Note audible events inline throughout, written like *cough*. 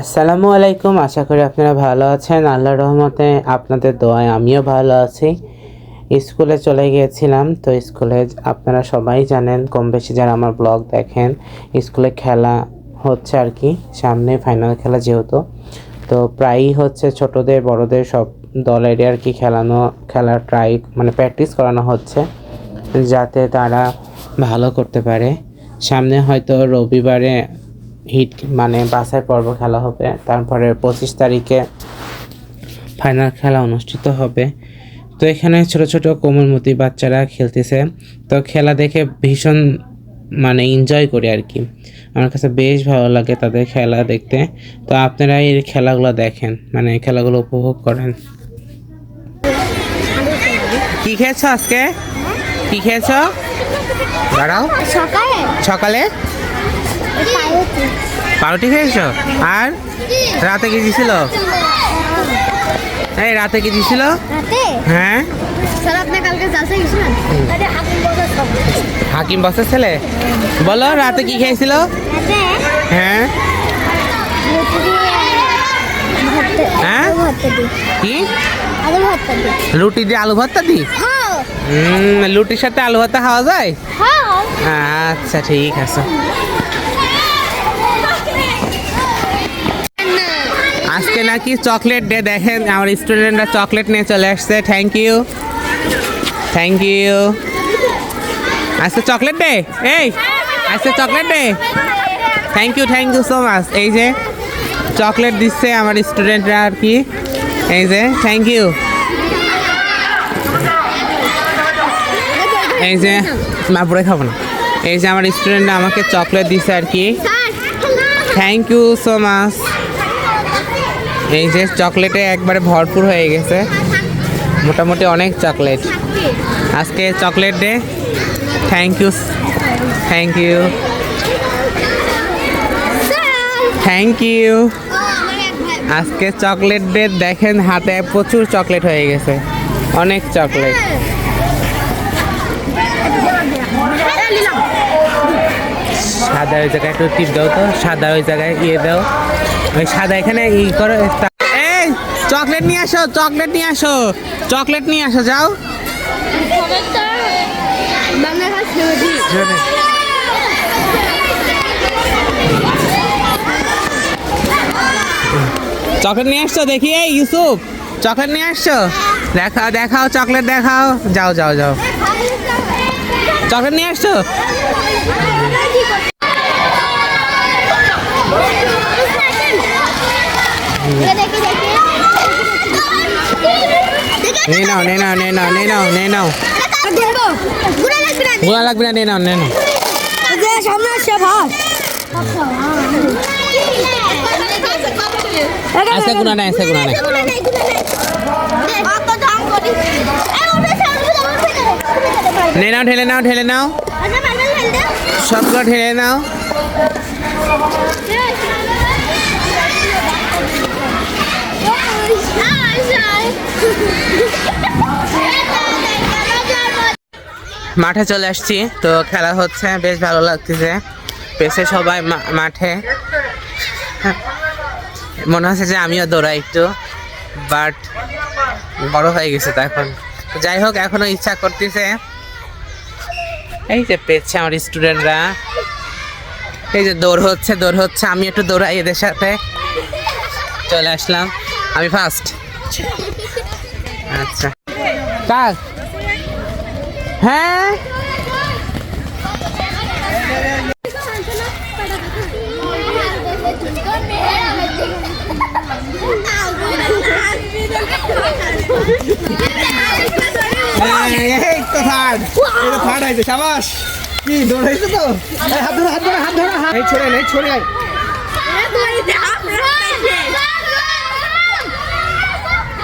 আসসালামু আলাইকুম, আশা করি আপনারা ভালো আছেন। আল্লাহর রহমতে আপনাদের দোয়ায় আমিও ভালো আছি। স্কুলে চলে গিয়েছিলাম, তো স্কুলে আপনারা সবাই জানেন, কম বেশি যারা আমার ব্লগ দেখেন, স্কুলে খেলা হচ্ছে আর কি, সামনে ফাইনাল খেলা যেহেতু। তো প্রায়ই হচ্ছে ছোটদের, বড়দের সব দলেরই আর কি খেলানো, খেলার ট্রাই মানে প্র্যাকটিস করানো হচ্ছে, যাতে তারা ভালো করতে পারে। সামনে হয়তো রবিবারে হিট মানে বাছাই পর্ব খেলা হবে। তারপরে পঁচিশ তারিখে ফাইনাল খেলা অনুষ্ঠিত হবে। তো এখানে ছোট ছোট কোমলমতি বাচ্চারা খেলতেছে। তো খেলা দেখে ভীষণ মানে এনজয় করি আর কি। আমার কাছে বেশ ভালো লাগে তাদের খেলা দেখতে। তো আপনারা এই খেলাগুলো দেখেন মানে খেলাগুলো উপভোগ করেন। কি খেয়েছো আজকে? কি খেয়েছো? দাঁড়াও সকালে। সকালে? পাউরুটি পাউরুটি খেয়েছো? আর? রাতে কি দিছিল? এই রাতে কি দিছিল? হ্যাঁ। হাকিম বসার ছেলে? বলো রাতে কি খেয়েছিল? হ্যাঁ। হ্যাঁ? কি? রুটি দিয়ে। আলু ভর্তা দি হ্যাঁ। রুটির সাথে আলু ভর্তা খাওয়া যায়? হ্যাঁ। আচ্ছা ঠিক আছে। আজকে নাকি চকলেট ডে দেখেন আমার স্টুডেন্টরা চকলেট নিয়ে চলে আসছে থ্যাংক ইউ থ্যাংক ইউ আজকে চকলেট ডে? এই আজকে chocolate day? Thank you thank you so much এই যে চকলেট দিচ্ছে আমার স্টুডেন্টরা আর কি। এই যে থ্যাংক ইউ এই যে না পরে খাব না। এই যে আমার স্টুডেন্টরা আমাকে চকলেট দিচ্ছে আর কি। থ্যাংক ইউ সো মাচ এই যে চকলেটে একবারে ভরপুর হয়ে গেছে। মোটামুটি অনেক চকলেট। আজকে chocolate day. Thank you thank you thank you আজকে চকলেট ডে, দেখেন হাতে প্রচুর চকলেট হয়ে গেছে। অনেক চকলেট। সাদা ওই জায়গায় একটু টিপ দাও তো। সাদা ওই জায়গায় ইয়ে দাও। ওই সাদা এখানে ই করো এই, চকলেট নিয়ে আসো, চকলেট নিয়ে আসো, চকলেট নিয়ে আসো, যাও। চকলেট নিয়ে আসছো দেখি, এই ইউসুফ, চকলেট নিয়ে আসছো? দেখাও দেখাও, চকলেট দেখাও। যাও যাও যাও। চকলেট নিয়ে আসছো? নে নাও নে নাও নে নাও নে নাও নে নাও দেখব লাগবে না গোলা লাগবে না নে নাও নে নাও সামনে আসছে ভাত আচ্ছা আচ্ছা ঢেলে নাও সবগুলো ঢেলে নাও মাঠে চলে আসছি, তো খেলা হচ্ছে, বেশ ভালো লাগতেছে। পেছে সবাই মাঠে। মনে হচ্ছে যে আমিও দৌড়াই একটু, বাট বড় হয়ে গেছে তো এখন। যাই হোক, এখনও ইচ্ছা করতেছে। এই যে পেয়েছে আমার স্টুডেন্টরা। এই যে দৌড় হচ্ছে দৌড় হচ্ছে, আমি একটু দৌড়াই এদের সাথে। চলে আসলাম। আমি ফার্স্ট আচ্ছা। কাজ হ্যাঁ? সাবাস। কি দৌড়াইছে তো? হাত ধরো হাত ধরো হাত ধরো হাত- ছড়ে এই ছড়ে আয় ওই চলে যাচ্ছে রে। আরে সোয়াদ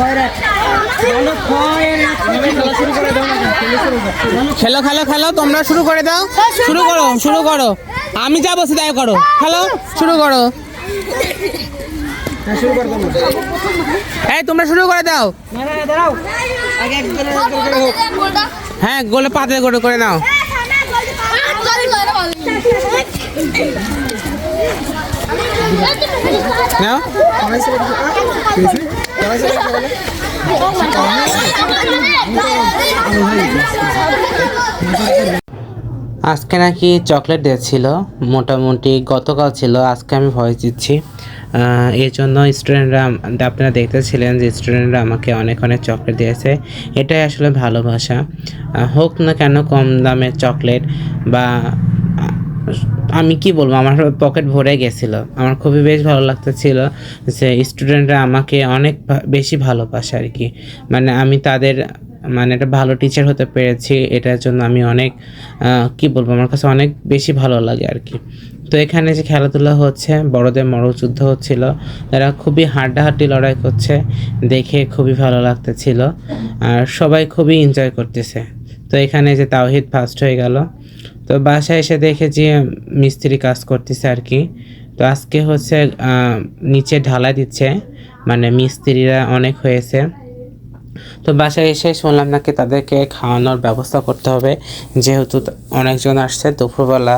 খেলা শুরু করে দাও না খেলা শুরু করো। খেলো খেলো খেলো তোমরা শুরু করে দাও। শুরু করো শুরু করো। আমি যা বসে তাই করো। খেলো শুরু করো। হ্যাঁ, শুরু করে দাও। না। এই তোমরা শুরু করে দাও হ্যাঁ গোলে পাতে করে করে নাও। আজকে নাকি চকলেট দিয়েছিল মোটামুটি গতকাল ছিল, আজকে আমি ভয় দিচ্ছি। এই জন্য স্টুডেন্টরা, আপনারা দেখতেছিলেন যে স্টুডেন্টরা আমাকে অনেক অনেক চকলেট দিয়েছে। এটাই আসলে ভালোবাসা। হোক না কেন কম দামের চকলেট বা আমি কি বলব? আমার পকেট ভরে গেছিল। আমার খুবই বেশ ভালো লাগতেছিল যে স্টুডেন্টরা আমাকে অনেক বেশি ভালোবাসে আর কি। মানে আমি তাদের মানে একটা ভালো টিচার হতে পেরেছি, এটার জন্য আমি অনেক কি বলব? আমার কাছে অনেক বেশি ভালো লাগে আর কি। তো এখানে যে খেলাধুলা হচ্ছে, বড়দের মরযুদ্ধ হচ্ছিল, তারা খুবই হাড্ডাহাড্ডি লড়াই করছে, দেখে খুবই ভালো লাগতেছিল, আর সবাই খুবই এনজয় করতেছে। তো এখানে যে তাওহিদ ফার্স্ট হয়ে গেল তো বাসায় এসে দেখে যে মিস্ত্রি কাজ করতেছে আর কি। তো আজকে হচ্ছে নিচে ঢালাই দিচ্ছে মানে মিস্ত্রিরা অনেক হয়েছে। তো বাসায় এসে শুনলাম নাকি তাদেরকে খাওয়ানোর ব্যবস্থা করতে হবে। যেহেতু অনেকজন আসছে দুপুরবেলা।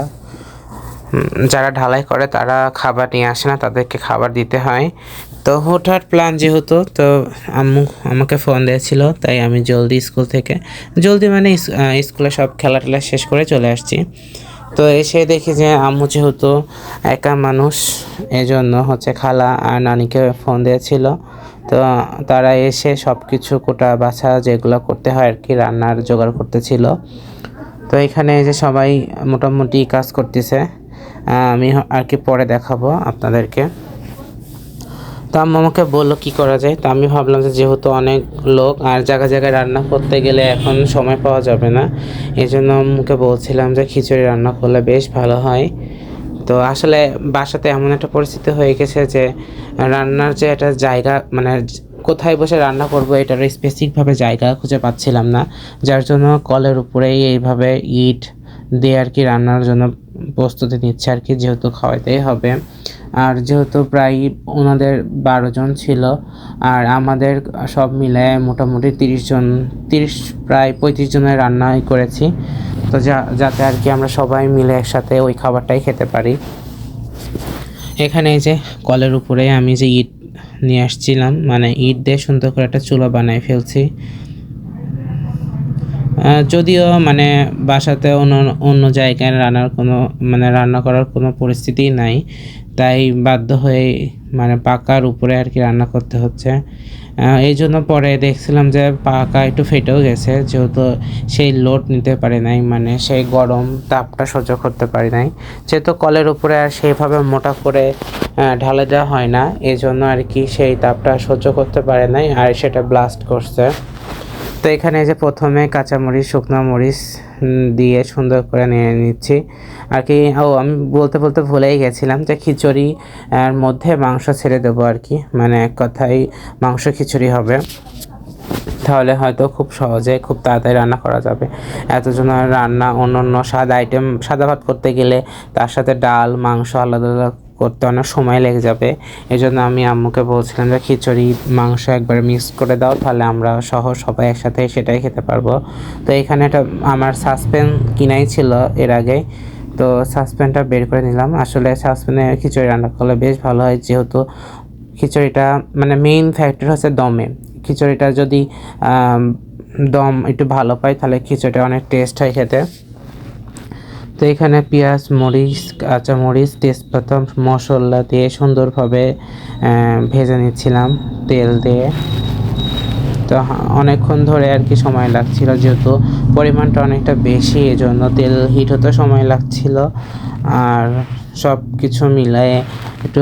যারা ঢালাই করে তারা খাবার নিয়ে আসে না, তাদেরকে খাবার দিতে হয়। তো হঠাৎ প্ল্যান যেহেতু, তো আম্মু আমাকে ফোন দিয়েছিল, তাই আমি জলদি স্কুল থেকে, জলদি মানে স্কুলে সব খেলা টেলা শেষ করে চলে আসছি। তো এসে দেখি যে আম্মু যেহেতু একা মানুষ, এজন্য হচ্ছে খালা আর নানিকে ফোন দিয়েছিল। তো তারা এসে সব কিছু কোটা বাছা যেগুলো করতে হয় আর কি, রান্নার জোগাড় করতেছিল। তো এখানে যে সবাই মোটামুটি কাজ করতেছে আমি আর কি পরে দেখাবো আপনাদেরকে। তো আম্মু আমাকে বলল, কী করা যায়? তো আমি ভাবলাম যে যেহেতু অনেক লোক, আর জায়গায় জায়গায় রান্না করতে গেলে এখন সময় পাওয়া যাবে না। এই জন্য আম্মুকে বলছিলাম যে খিচুড়ি রান্না করলে বেশ ভালো হয়। তো আসলে বাসাতে এমন একটা পরিস্থিতি হয়ে গেছে যে রান্নার যে একটা জায়গা মানে কোথায় বসে রান্না করব এটার স্পেসিফিকভাবে জায়গা খুঁজে পাচ্ছিলাম না। যার জন্য কলের উপরেই এইভাবে ইট দিয়ে আর কি রান্নার জন্য প্রস্তুতি নিচ্ছে আর কি, যেহেতু খাওয়াইতেই হবে। আর যেহেতু প্রায় ওনাদের বারো জন ছিল, আর আমাদের সব মিলে মোটামুটি তিরিশ জন, তিরিশ, প্রায় পঁয়ত্রিশ জনের রান্নাই করেছি। তো যা, যাতে আর কি আমরা সবাই মিলে একসাথে ওই খাবারটাই খেতে পারি। এখানে যে কলের উপরে আমি যে ইট নিয়ে আসছিলাম মানে ইট দিয়ে সুন্দর করে একটা চুলা বানাই ফেলছি। যদিও মানে বাসাতে অন্য অন্য জায়গায় রান্নার কোনো মানে রান্না করার কোনো পরিস্থিতি নাই, তাই বাধ্য হয়ে মানে পাকার উপরে আর কি রান্না করতে হচ্ছে। এই জন্য পরে দেখছিলাম যে পাকা একটু ফেটেও গেছে, যেহেতু সেই লোড নিতে পারে নাই মানে সেই গরম তাপটা সহ্য করতে পারি নাই। যেহেতু কলের উপরে আর সেইভাবে মোটা করে ঢালে দেওয়া হয় না, এই জন্য আর কি সেই তাপটা সহ্য করতে পারে নাই, আর সেটা ব্লাস্ট করছে। তো এখানে যে প্রথমে কাঁচামরিচ, শুকনো মরিচ দিয়ে সুন্দর করে নিয়ে নিচ্ছি। আর কি, ও, আমি বলতে বলতে ভুলেই গেছিলাম যে খিচুড়ি, এর মধ্যে মাংস ছেড়ে দেবো আর কি। মানে এক কথায় মাংস খিচুড়ি হবে। তাহলে হয়তো খুব সহজে খুব তাড়াতাড়ি রান্না করা যাবে। এতজন রান্না অন্য অন্য সাদা আইটেম, সাদা ভাত করতে গেলে তার সাথে ডাল, মাংস আলাদা আলাদা করতে অনেক সময় লেগে যাবে। এই জন্য আমি আম্মুকে বলছিলাম যে, খিচুড়ি, মাংস একবারে মিক্স করে দাও, তাহলে আমরা সহ সবাই একসাথে সেটাই খেতে পারব। তো এখানে একটা, আমার সাসপেন কিনাই ছিল এর আগে। তো সাসপেনটা বের করে নিলাম। আসলে সাসপেনে খিচুড়ি রান্না করলে বেশ ভালো হয়, যেহেতু খিচুড়িটা মানে মেইন ফ্যাক্টর হচ্ছে দমে। খিচুড়িটা যদি দম একটু ভালো পাই তাহলে খিচুড়িটা অনেক টেস্ট হয় খেতে। তো এখানে পেঁয়াজ, মরিচ, কাঁচা মরিচ, তেজপাতা, মশলা দিয়ে সুন্দরভাবে ভেজে নিচ্ছিলাম তেল দিয়ে। তো অনেকক্ষণ ধরে আর কি সময় লাগছিল, যেহেতু পরিমাণটা অনেকটা বেশি, এজন্য তেল হিট হতে সময় লাগছিল। আর সব কিছু মিলায়ে একটু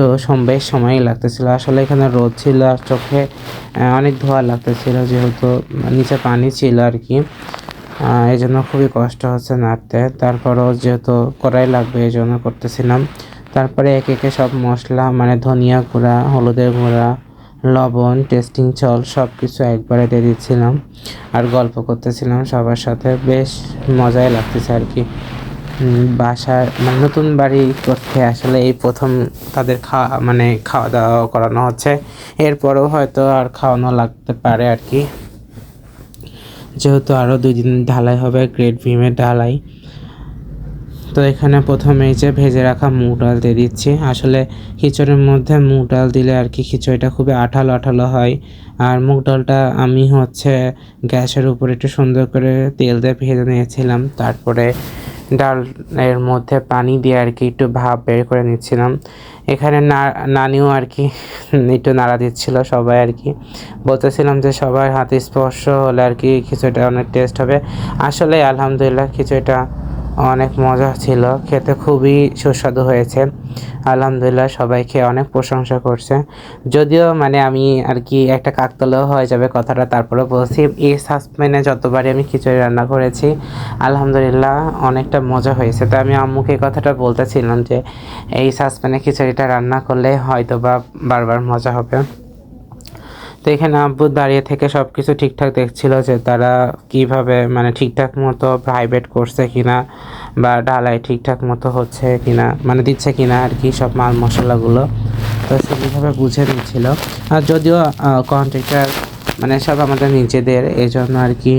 বেশ সময় লাগতেছিল। আসলে এখানে রোদ ছিল আর চোখে অনেক ধোয়া লাগতেছিল, যেহেতু নিচে পানি ছিল আর কি। এই জন্য খুবই কষ্ট হচ্ছে নাড়তে। তারপরও যেহেতু কড়াই লাগবে, এই জন্য করতেছিলাম। তারপরে একে একে সব মশলা মানে ধনিয়া গুঁড়া, হলুদের গুঁড়া, লবণ, টেস্টিং চল সব কিছু একবারে দিয়ে দিচ্ছিলাম আর গল্প করতেছিলাম সবার সাথে। বেশ মজাই লাগতেছে আর কি। বাসার মানে নতুন বাড়ি করতে আসলে এই প্রথম তাদের খাওয়া মানে খাওয়া দাওয়া করানো হচ্ছে। এরপরেও হয়তো আর খাওয়ানো লাগতে পারে আর কি। যেহেতু আরও দুই দিন ঢালাই হবে গ্রেট ভিমের ঢালাই। তো এখানে প্রথমে যে ভেজে রাখা মুগ ডাল দিয়ে দিচ্ছি। আসলে খিচুড়ির মধ্যে মুগ ডাল দিলে আর কি খিচুড়িটা খুবই আঠালো আঠালো হয়। আর মুগ ডালটা আমি হচ্ছে গ্যাসের উপরে একটু সুন্দর করে তেল দিয়ে ভেজে নিয়েছিলাম। তারপরে ডাল এর মধ্যে পানি দিয়ে আর কি একটু ভাব বের করে নিচ্ছিলাম। এখানে নানিও আর কি *laughs* একটু নাড়া দিচ্ছিল সবাই আর কি। বলতেছিলাম যে সবার হাতে স্পর্শ হলে আর কি কিছুটা অনেক টেস্ট হবে। আসলে আলহামদুলিল্লাহ খিচুড়িটা অনেক মজা ছিল, খেতে খুবই সুস্বাদু হয়েছে। আলহামদুলিল্লাহ সবাই খেয়ে অনেক প্রশংসা করছে। যদিও মানে আমি আর কি একটা কাকতলেও হয়ে যাবে কথাটা তারপরে বলছি, এই সাসপেনে যতবারই আমি খিচুড়ি রান্না করেছি, আলহামদুলিল্লাহ অনেকটা মজা হয়েছে। তো আমি আম্মুকে এই কথাটা বলতেছিলাম যে, এই সাসপেনে খিচুড়িটা রান্না করলে হয়তো বা বারবার মজা হবে। তো এখানে আব্বু দাঁড়িয়ে থেকে সব কিছু ঠিকঠাক দেখছিল যে তারা কীভাবে মানে ঠিকঠাক মতো প্রাইভেট করছে কিনা বা ঢালাই ঠিকঠাক মতো হচ্ছে কিনা মানে দিচ্ছে কিনা আর কি সব মাল মশলাগুলো। তো সেভাবে বুঝে নিচ্ছিল। আর যদিও কন্ট্রাক্টর মানে সব আমাদের নিজেদের এই জন্য আর কি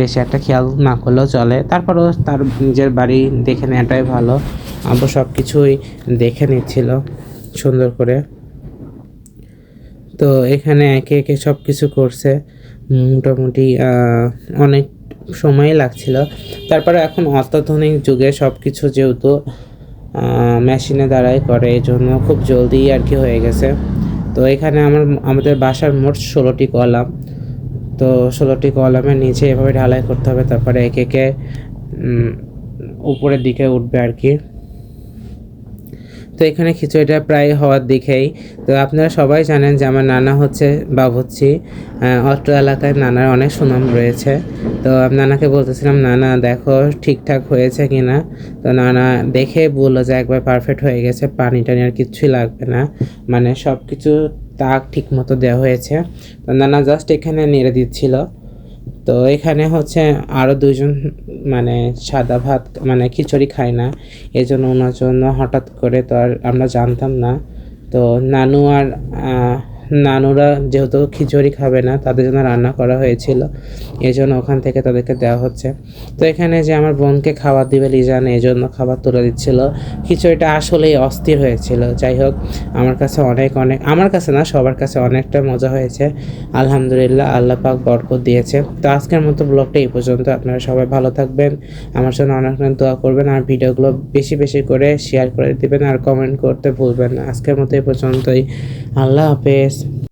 বেশি একটা খেয়াল না করলেও চলে। তারপরও তার নিজের বাড়ি দেখে নেওয়াটাই ভালো। আব্বু সব কিছুই দেখে নিচ্ছিল সুন্দর করে। তো এখানে একে একে সব কিছু করছে। মোটামুটি অনেক সময় লাগছিল। তারপরে এখন অত্যাধুনিক যুগে সব কিছু যেহেতু মেশিনে দ্বারাই করে এই জন্য খুব জলদি আর কি হয়ে গেছে। তো এখানে আমার, আমাদের বাসার মোট ষোলোটি কলাম। তো ষোলোটি কলামের নিচে এভাবে ঢালাই করতে হবে, তারপরে একে একে উপরের দিকে উঠবে আর কি তো এখানে খিচুড়িটা প্রায় হওয়ার দিকেই। তো আপনারা সবাই জানেন যে আমার নানা হচ্ছে বাবুচ্চি আহ, অত্র এলাকায় নানার অনেক সুনাম রয়েছে। তো আমি নানাকে বলতেছিলাম নানা দেখো ঠিকঠাক হয়েছে কি না তো নানা দেখে বলল যে একবার পারফেক্ট হয়ে গেছে পানি টানি আর কিচ্ছুই লাগবে না। মানে সব কিছু তাক ঠিক মতো দেওয়া হয়েছে। তো নানা জাস্ট এখানে নেড়ে দিচ্ছিল। তো এখানে হচ্ছে আরও দুজন মানে সাদা ভাত মানে খিচুড়ি খায় না। এই জন্য ওনার জন্য হঠাৎ করে তো আর আমরা জানতাম না। তো নানু আর নানুরা যেহেতু খিচুড়ি খাবে না, তাদের জন্য রান্না করা হয়েছিল। এই জন্য ওখান থেকে তাদেরকে দেওয়া হচ্ছে। তো এখানে যে আমার বোনকে খাবার দিবে লিজান এই জন্য খাবার তুলে দিচ্ছিল। খিচুড়িটা আসলেই অস্থির হয়েছিল। যাই হোক, আমার কাছে অনেক অনেক, আমার কাছে না, সবার কাছে অনেকটা মজা হয়েছে। আলহামদুলিল্লাহ আল্লাহ পাক বরকত দিয়েছে। তো আজকের মতো ব্লগটা এই পর্যন্ত। আপনারা সবাই ভালো থাকবেন। আমার জন্য অনেক অনেক দোয়া করবেন। আর ভিডিওগুলো বেশি বেশি করে শেয়ার করে দিবেন। আর কমেন্ট করতে ভুলবেন না। আজকের মতো এই পর্যন্তই। আল্লাহ হাফেজ। дивимося.